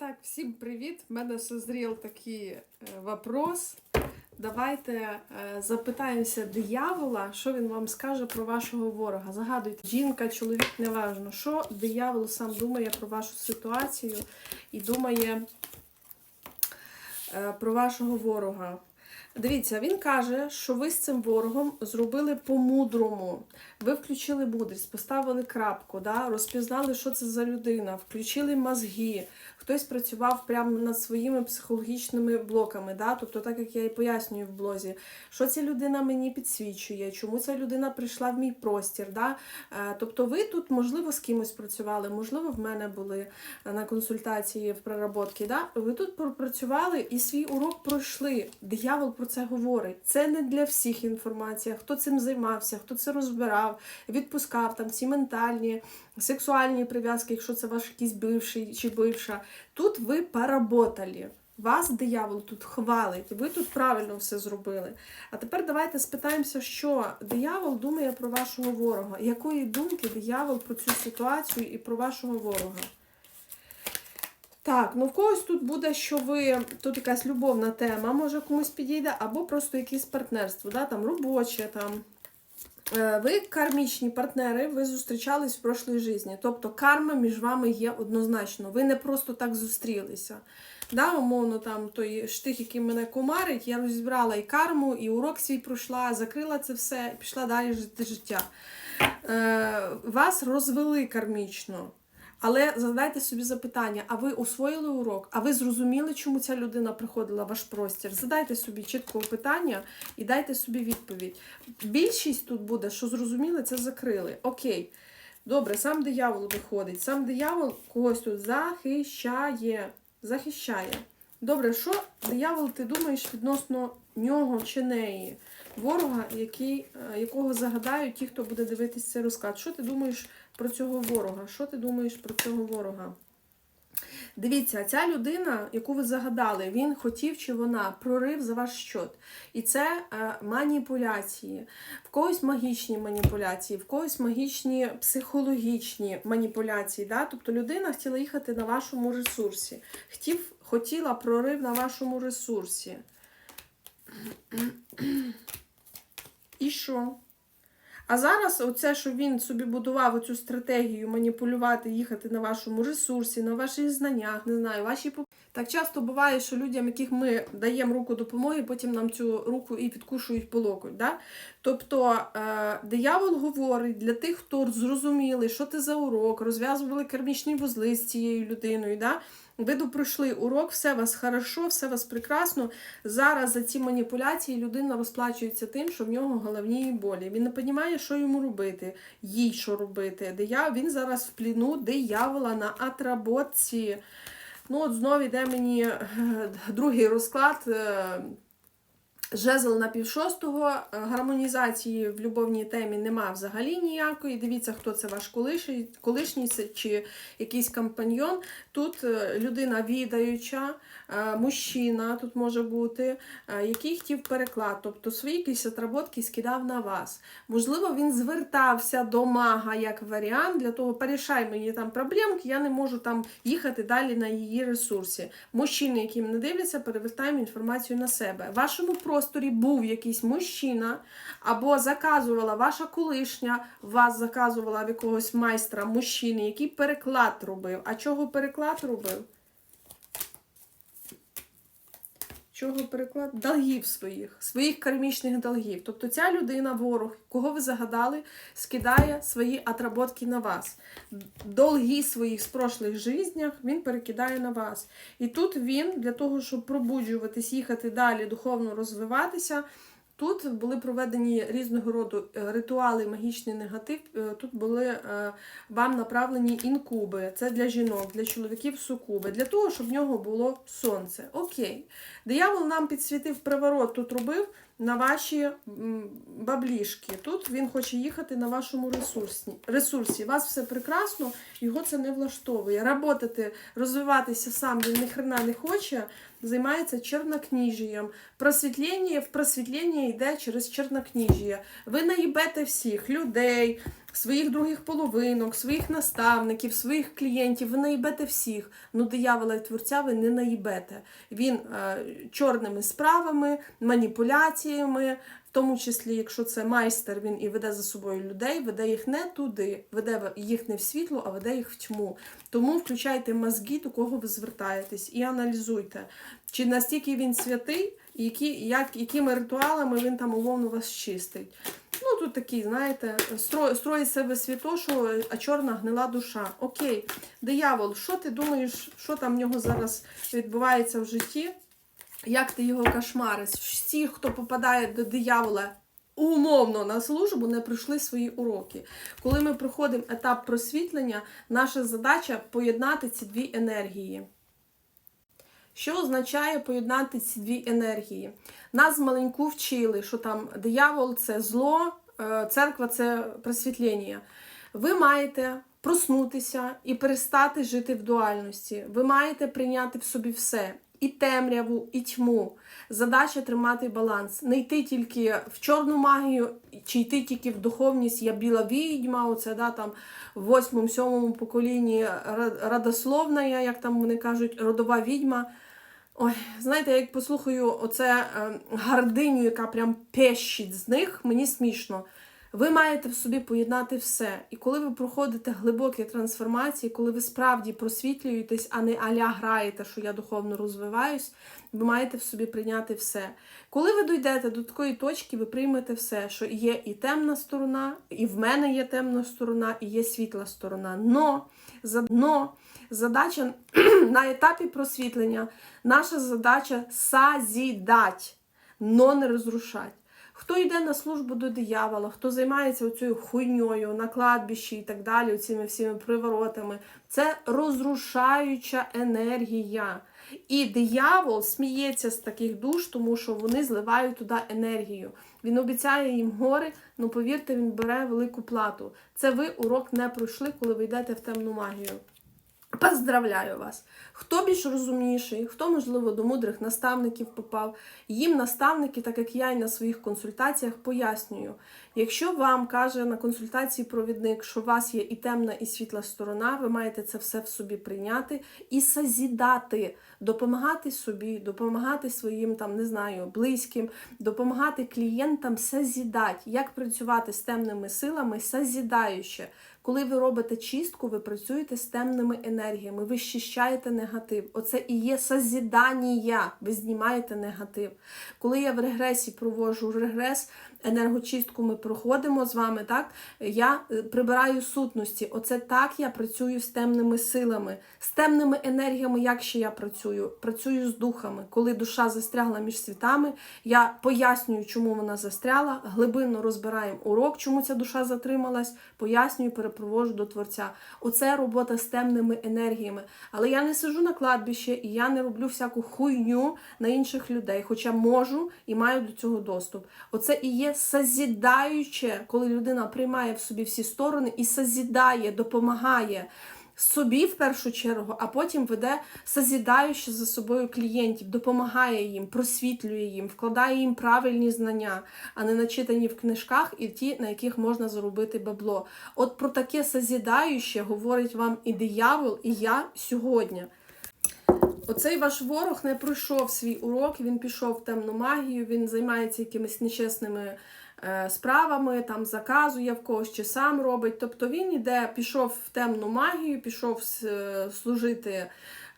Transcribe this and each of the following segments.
Так, всім привіт! В мене созрів такий е, вопрос. Давайте е, запитаємося диявола, що він вам скаже про вашого ворога. Загадуйте, жінка, чоловік, неважно, що диявол сам думає про вашу ситуацію і думає е, про вашого ворога. Дивіться, він каже, що ви з цим ворогом зробили по-мудрому. Ви включили мудрість, поставили крапку, да? розпізнали, що це за людина, включили мозги. Хтось працював прямо над своїми психологічними блоками. Да? Тобто, так як я і пояснюю в блозі, що ця людина мені підсвічує, чому ця людина прийшла в мій простір. Да? Е, Тобто, ви тут, можливо, з кимось працювали, можливо, в мене були е, на консультації в проработці. Да? Ви тут пропрацювали і свій урок пройшли. Диявол про це говорить. Це не для всіх інформація. Хто цим займався, хто це розбирав, відпускав там ці ментальні, сексуальні прив'язки, якщо це ваш якийсь бивший чи бивша. Тут ви поработали. Вас диявол тут хвалить, ви тут правильно все зробили. А тепер давайте спитаємося, що диявол думає про вашого ворога. Якої думки диявол про цю ситуацію і про вашого ворога? Так, ну в когось тут буде, що ви тут якась любовна тема, може комусь підійде, або просто якесь партнерство, да, там робоче, там. Е, Ви кармічні партнери, ви зустрічались в прошлій житті. Тобто карма між вами є однозначно. Ви не просто так зустрілися. Да, умовно, там той штих, який мене комарить, я розібрала і карму, і урок свій пройшла, закрила це все пішла далі жити життя. Е, Вас розвели кармічно. Але задайте собі запитання: а ви освоїли урок? А ви зрозуміли, чому ця людина приходила в ваш простір? Задайте собі чітко питання і дайте собі відповідь. Більшість тут буде, що зрозуміли, це закрили. Окей. Добре, сам диявол виходить. Сам диявол когось тут захищає. Захищає. Добре, що диявол, ти думаєш відносно нього чи неї? Ворога, який, е, якого загадають ті, хто буде дивитись цей розклад. Що ти думаєш про цього ворога? Що ти думаєш про цього ворога? Дивіться, ця людина, яку ви загадали, він хотів чи вона прорив за ваш щот. І це е, маніпуляції. В когось магічні маніпуляції, в когось магічні психологічні маніпуляції. Да? Тобто людина хотіла їхати на вашому ресурсі. Хотів, хотіла прорив на вашому ресурсі. І що? А зараз, оце, що він собі будував оцю стратегію маніпулювати, їхати на вашому ресурсі, на ваших знаннях, не знаю, ваші Так часто буває, що людям, яких ми даємо руку допомоги, потім нам цю руку і підкушують по локоть. Да? Тобто е, диявол говорить для тих, хто зрозуміли, що це за урок, розв'язували кармічні вузли з цією людиною. Да? Ви допройшли урок, все у вас хорошо, все у вас прекрасно. Зараз за ці маніпуляції людина розплачується тим, що в нього головні болі. Він не розуміє, що йому робити, їй що робити. Дия- Він зараз в пліну диявола на атработці. Ну, от знову йде мені е, другий розклад. Жезл на півшостого, е, гармонізації в любовній темі нема взагалі ніякої. Дивіться, хто це ваш колишній, колишній чи якийсь компаньйон. Тут е, людина відаюча, мужчина тут може бути, е, який хотів переклад, тобто свої якісь отработки скидав на вас. Можливо, він звертався до мага як варіант для того, порішай мені там проблемки, я не можу там їхати далі на її ресурсі. Мужчини, які мене дивляться, перевертаємо інформацію на себе. В вашому просторі був якийсь мужчина, або заказувала ваша колишня, вас заказувала в якогось майстра мужчини, який переклад робив. А чого переклад робив? Чого переклад? Долгів своїх, своїх кармічних долгів. Тобто ця людина, ворог, кого ви загадали, скидає свої отработки на вас. Долги своїх з прошлих життях він перекидає на вас. І тут він для того, щоб пробуджуватись, їхати далі, духовно розвиватися. Тут були проведені різного роду е, ритуали, магічний негатив. Е, Тут були е, вам направлені інкуби. Це для жінок, для чоловіків сукуби, для того, щоб в нього було сонце. Окей. Диявол нам підсвітив приворот, тут робив на ваші баблішки. Тут він хоче їхати на вашому ресурсі. ресурсі. Вас все прекрасно, його це не влаштовує. Работати, розвиватися сам він ніхрена не хоче, займається чорнокніжієм. Просвітлення в просвітлення йде через чорнокніжіє. Ви наїбете всіх людей, своїх других половинок, своїх наставників, своїх клієнтів, ви наїбете всіх. Ну, диявола і творця ви не наїбете. Він е, чорними справами, маніпуляціями, в тому числі, якщо це майстер, він і веде за собою людей, веде їх не туди, веде їх не в світло, а веде їх в тьму. Тому включайте мозги, до кого ви звертаєтесь, і аналізуйте, чи настільки він святий, які, як, якими ритуалами він там умовно вас чистить. Ну, тут такий, знаєте, стро, строїть себе святошу, а чорна гнила душа. Окей, диявол, що ти думаєш, що там в нього зараз відбувається в житті? Як ти його кошмариш? Всі, хто попадає до диявола умовно на службу, не пройшли свої уроки. Коли ми проходимо етап просвітлення, наша задача поєднати ці дві енергії. Що означає поєднати ці дві енергії? Нас маленьку вчили, що там диявол це зло, е, церква це просвітлення. Ви маєте проснутися і перестати жити в дуальності. Ви маєте прийняти в собі все. І темряву, і тьму. Задача тримати баланс. Не йти тільки в чорну магію, чи йти тільки в духовність. Я біла відьма, оце да, там в восьмому, сьомому поколінні радословна, як там вони кажуть, родова відьма. Ой, знаєте, як послухаю оце е, гардиню, яка прям пещить з них, мені смішно. Ви маєте в собі поєднати все. І коли ви проходите глибокі трансформації, коли ви справді просвітлюєтесь, а не аля граєте, що я духовно розвиваюсь, ви маєте в собі прийняти все. Коли ви дійдете до такої точки, ви приймете все, що є і темна сторона, і в мене є темна сторона, і є світла сторона. Но, но задача на етапі просвітлення, наша задача созідать, но не розрушать. Хто йде на службу до диявола, хто займається оцією хуйньою на кладбищі і так далі, цими всіми приворотами, це розрушаюча енергія. І диявол сміється з таких душ, тому що вони зливають туди енергію. Він обіцяє їм гори, але повірте, він бере велику плату. Це ви урок не пройшли, коли ви йдете в темну магію. Поздравляю вас! Хто більш розумніший, хто, можливо, до мудрих наставників попав, їм наставники, так як я і на своїх консультаціях, пояснюю. Якщо вам каже на консультації провідник, що у вас є і темна, і світла сторона, ви маєте це все в собі прийняти і созідати, допомагати собі, допомагати своїм там, не знаю, близьким, допомагати клієнтам созідати, як працювати з темними силами, созідаюче. Коли ви робите чистку, ви працюєте з темними енергіями, ви щищаєте негатив. Оце і є созідання, ви знімаєте негатив. Коли я в регресі проводжу регрес, енергочистку ми проходимо з вами, так? Я е, прибираю сутності. Оце так я працюю з темними силами, з темними енергіями, як ще я працюю? Працюю з духами. Коли душа застрягла між світами, я пояснюю, чому вона застряла, глибинно розбираємо урок, чому ця душа затрималась, пояснюю, перепроводжу до Творця. Оце робота з темними енергіями. Але я не сижу на кладбищі і я не роблю всяку хуйню на інших людей, хоча можу і маю до цього доступ. Оце і є созідаюче, коли людина приймає в собі всі сторони і созідає, допомагає. Собі в першу чергу, а потім веде созідаючи за собою клієнтів, допомагає їм, просвітлює їм, вкладає їм правильні знання, а не начитані в книжках і ті, на яких можна заробити бабло. От про таке созідаюче говорить вам і диявол, і я сьогодні. Оцей ваш ворог не пройшов свій урок, він пішов в темну магію, він займається якимись нечесними е, справами, там заказує в когось чи сам робить. Тобто він іде, пішов в темну магію, пішов е, служити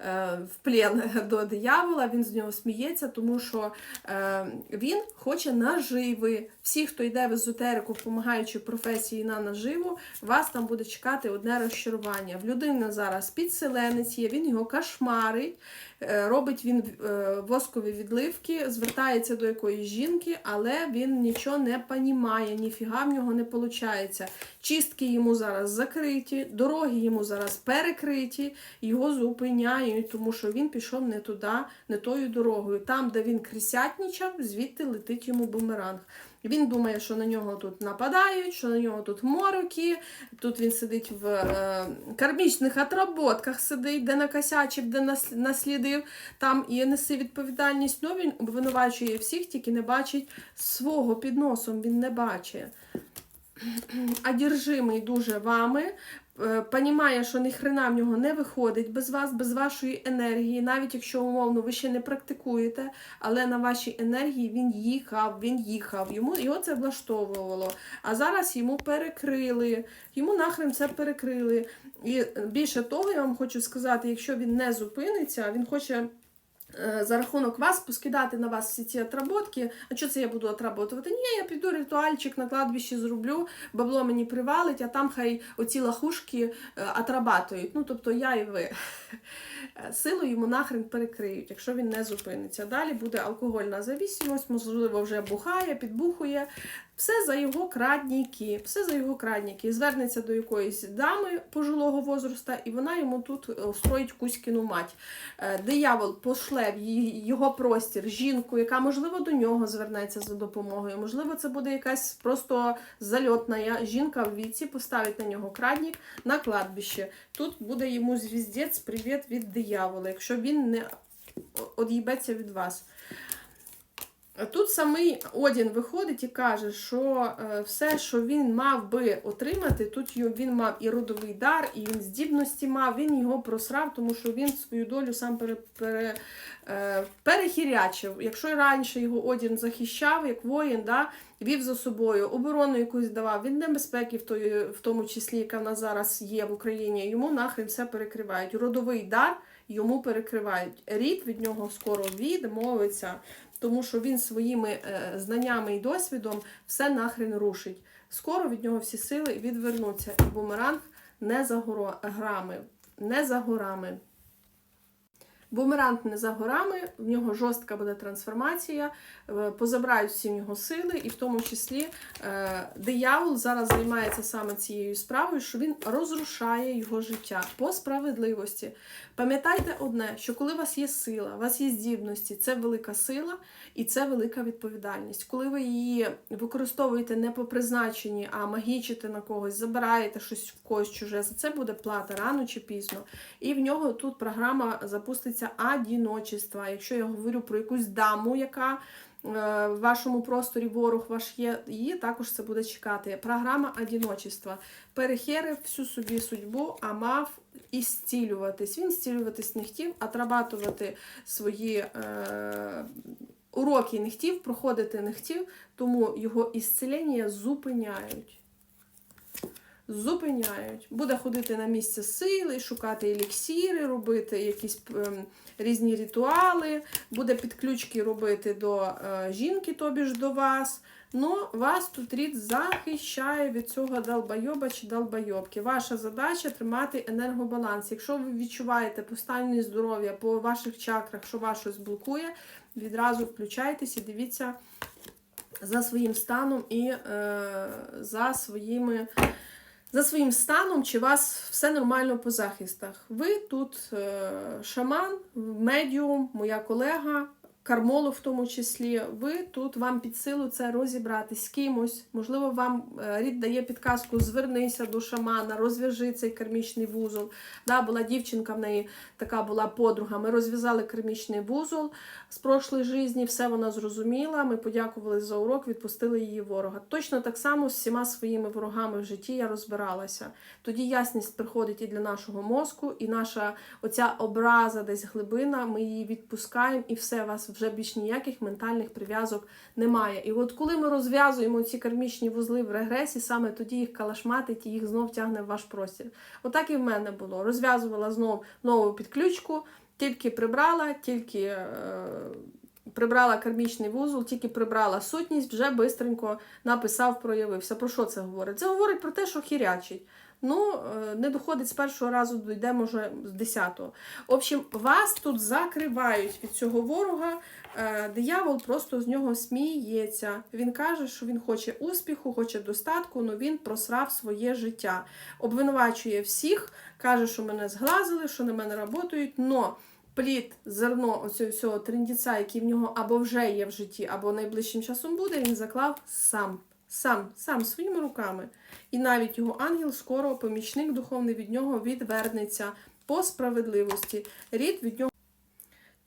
в плен до диявола, він з нього сміється, тому що е, він хоче наживи. Всі, хто йде в езотерику, допомагаючи професії на наживу, вас там буде чекати одне розчарування. В людини зараз підселенець є, він його кошмарить, е, робить він е, воскові відливки, звертається до якоїсь жінки, але він нічого не понімає, ніфіга в нього не виходить. Чистки йому зараз закриті, дороги йому зараз перекриті, його зупиняють, тому що він пішов не туди, не тою дорогою. Там, де він крисятнічав, звідти летить йому бумеранг. Він думає, що на нього тут нападають, що на нього тут мороки, тут він сидить в е, кармічних отработках, сидить, де накосячив, де наслідив, там і несе відповідальність. Ну він обвинувачує всіх, тільки не бачить свого під носом, він не бачить. одержимий дуже вами, понімає, що ні хрена в нього не виходить без вас, без вашої енергії, навіть якщо умовно ви ще не практикуєте, але на вашій енергії він їхав, він їхав, йому його це влаштовувало. А зараз йому перекрили, йому нахрен це перекрили. І більше того, я вам хочу сказати, якщо він не зупиниться, він хоче. Е, За рахунок вас поскидати на вас всі ці отработки. А що це я буду отработувати? Ні, я піду ритуальчик на кладбищі зроблю, бабло мені привалить, а там хай оці лахушки е, отрабатують. Ну, тобто я і ви. Е, Силу йому нахрен перекриють, якщо він не зупиниться. Далі буде алкогольна зависимость, можливо, вже бухає, підбухує. Все за його крадніки, все за його крадніки. Звернеться до якоїсь дами пожилого возраста, і вона йому тут е, устроїть кузькіну мать. Е, Диявол пошле в його простір жінку, яка, можливо, до нього звернеться за допомогою. Можливо, це буде якась просто зальотна жінка в віці, поставить на нього краднік на кладбище. Тут буде йому звіздець, привіт від диявола, якщо він не од'їбеться від вас. Тут самий Одін виходить і каже, що е, все, що він мав би отримати, тут він мав і родовий дар, і він здібності мав, він його просрав, тому що він свою долю сам пере, пере, е, перехірячив. Якщо раніше його Одін захищав, як воїн, да, вів за собою, оборону якусь давав, від небезпеки, в, той, в тому числі, яка в нас зараз є в Україні, йому нахрен все перекривають. Родовий дар йому перекривають. Рід від нього скоро відмовиться тому що він своїми е, знаннями і досвідом все нахрен рушить. Скоро від нього всі сили відвернуться, і бумеранг не за грами, Не за горами. Бумеранг не за горами, в нього жорстка буде трансформація, е, позабирають всі в нього сили, і в тому числі е, диявол зараз займається саме цією справою, що він розрушає його життя по справедливості. Пам'ятайте одне, що коли у вас є сила, у вас є здібності, це велика сила і це велика відповідальність. Коли ви її використовуєте не по призначенні, а магічите на когось, забираєте щось в когось чуже, за це буде плата рано чи пізно. І в нього тут програма запуститься одіночества. Якщо я говорю про якусь даму, яка е, в вашому просторі ворог ваш є, її також це буде чекати. Програма одіночества. Перехерив всю собі судьбу, а мав і зцілюватись. Він зцілюватись не хотів, отрабатувати свої е, уроки не хотів, проходити не хотів, тому його ісцелення зупиняють. Зупиняють. Буде ходити на місце сили, шукати еліксіри, робити якісь ем, різні ритуали, буде підключки робити до е, жінки, тобі ж до вас. Ну, вас тут рід захищає від цього долбойоба чи долбойобки. Ваша задача тримати енергобаланс. Якщо ви відчуваєте постійне здоров'я по ваших чакрах, що вас щось блокує, відразу включайтесь і дивіться за своїм станом і е, за своїми. За своїм станом, чи у вас все нормально по захистах. Ви тут е, шаман, медіум, моя колега, кармолог в тому числі. Ви тут вам під силу це розібратись з кимось. Можливо, вам е, рід дає підказку: звернися до шамана, розв'яжи цей кармічний вузол. Да, була дівчинка в неї така була подруга. Ми розв'язали кармічний вузол з прошлої житті, все вона зрозуміла. Ми подякували за урок, відпустили її ворога. Точно так само з всіма своїми ворогами в житті я розбиралася. Тоді ясність приходить і для нашого мозку, і наша оця образа, десь глибина, ми її відпускаємо, і все, у вже більш ніяких ментальних прив'язок немає. І от коли ми розв'язуємо ці кармічні вузли в регресі, саме тоді їх калашматить і їх знов тягне в ваш простір. Отак і в мене було. Розв'язувала знов нову підключку, тільки прибрала, тільки. Е- Прибрала кармічний вузол, тільки прибрала сутність, вже бистренько написав, проявився. Про що це говорить? Це говорить про те, що хірячить. Ну, е, не доходить з першого разу, дійде, може, з десятого. В общем, вас тут закривають від цього ворога. Е, Диявол просто з нього сміється. Він каже, що він хоче успіху, хоче достатку, але він просрав своє життя. Обвинувачує всіх, каже, що мене зглазили, що на мене працюють, но плід, зерно оцього всього трендіця, який в нього або вже є в житті, або найближчим часом буде, він заклав сам. Сам, сам своїми руками. І навіть його ангел скоро, помічник духовний від нього відвернеться по справедливості. Рід від нього.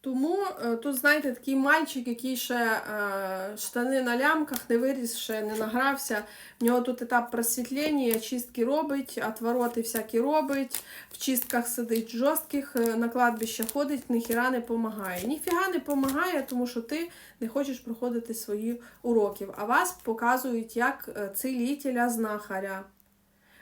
Тому е, тут, знаєте, такий мальчик, який ще е, штани на лямках не виріс, ще не награвся. В нього тут етап просвітлення, чистки робить, отвороти всякі робить, в чистках сидить жорстких, е, на кладбище ходить, ніхіра не допомагає. Ніфіга не допомагає, тому що ти не хочеш проходити свої уроки. А вас показують як е, цілителя знахаря.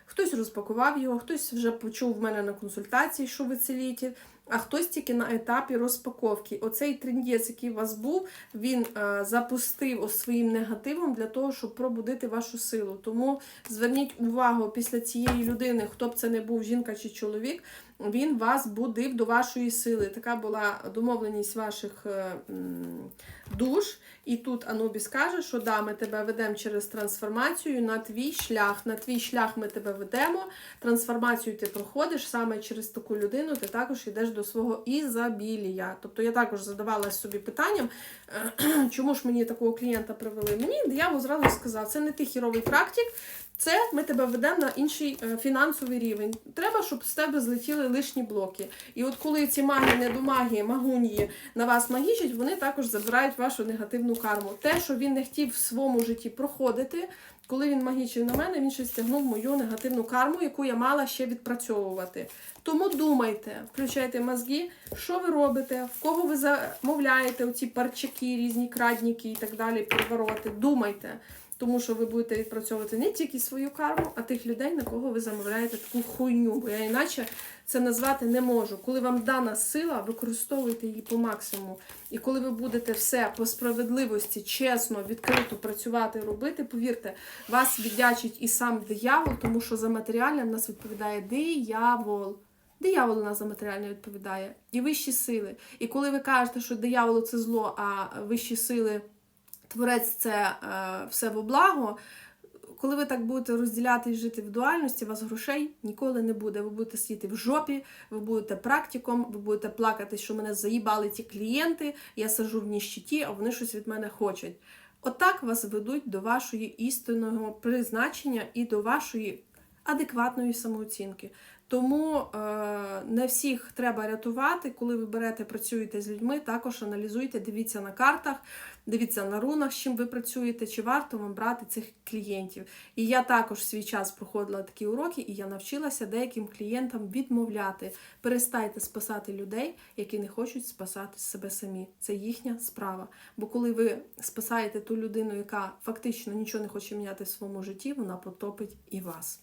Хтось розпакував його, хтось вже почув в мене на консультації, що ви цілитель, а хтось тільки на етапі розпаковки. Оцей трендець, який у вас був, він е, запустив своїм негативом для того, щоб пробудити вашу силу. Тому зверніть увагу після цієї людини, хто б це не був, жінка чи чоловік, він вас будив до вашої сили. Така була домовленість ваших е, душ. І тут Анубіс каже, що да, ми тебе ведемо через трансформацію на твій шлях. На твій шлях ми тебе ведемо. Трансформацію ти проходиш саме через таку людину, ти також йдеш до свого ізобілія. Тобто я також задавалася собі питанням, чому ж мені такого клієнта привели? Мені диявол зразу сказав, це не ти хіровий практик, це ми тебе ведемо на інший е, фінансовий рівень. Треба, щоб з тебе злетіли лишні блоки. І от коли ці маги, недомаги, магунії на вас магічать, вони також забирають вашу негативну карму. Те, що він не хотів в своєму житті проходити, коли він магічив на мене, він ще стягнув мою негативну карму, яку я мала ще відпрацьовувати. Тому думайте, включайте мозги, що ви робите, в кого ви замовляєте оці парчаки, різні крадніки і так далі, привороти. Думайте. Тому що ви будете відпрацьовувати не тільки свою карму, а тих людей, на кого ви замовляєте таку хуйню. Бо я іначе це назвати не можу. Коли вам дана сила, використовуйте її по максимуму. І коли ви будете все по справедливості, чесно, відкрито працювати, робити, повірте, вас віддячить і сам диявол, тому що за матеріальне в нас відповідає диявол. Диявол нас за матеріальне відповідає. І вищі сили. І коли ви кажете, що дияволу це зло, а вищі сили. Творець це е, все во благо. Коли ви так будете розділяти і жити в дуальності, у вас грошей ніколи не буде. Ви будете сидіти в жопі, ви будете практиком, ви будете плакати, що мене заїбали ті клієнти, я сижу в ніщиті, а вони щось від мене хочуть. Отак вас ведуть до вашої істинного призначення і до вашої адекватної самооцінки. Тому е, не всіх треба рятувати, коли ви берете, працюєте з людьми, також аналізуйте, дивіться на картах, дивіться на рунах, з чим ви працюєте, чи варто вам брати цих клієнтів. І я також в свій час проходила такі уроки, і я навчилася деяким клієнтам відмовляти. Перестайте спасати людей, які не хочуть спасати себе самі. Це їхня справа. Бо коли ви спасаєте ту людину, яка фактично нічого не хоче міняти в своєму житті, вона потопить і вас.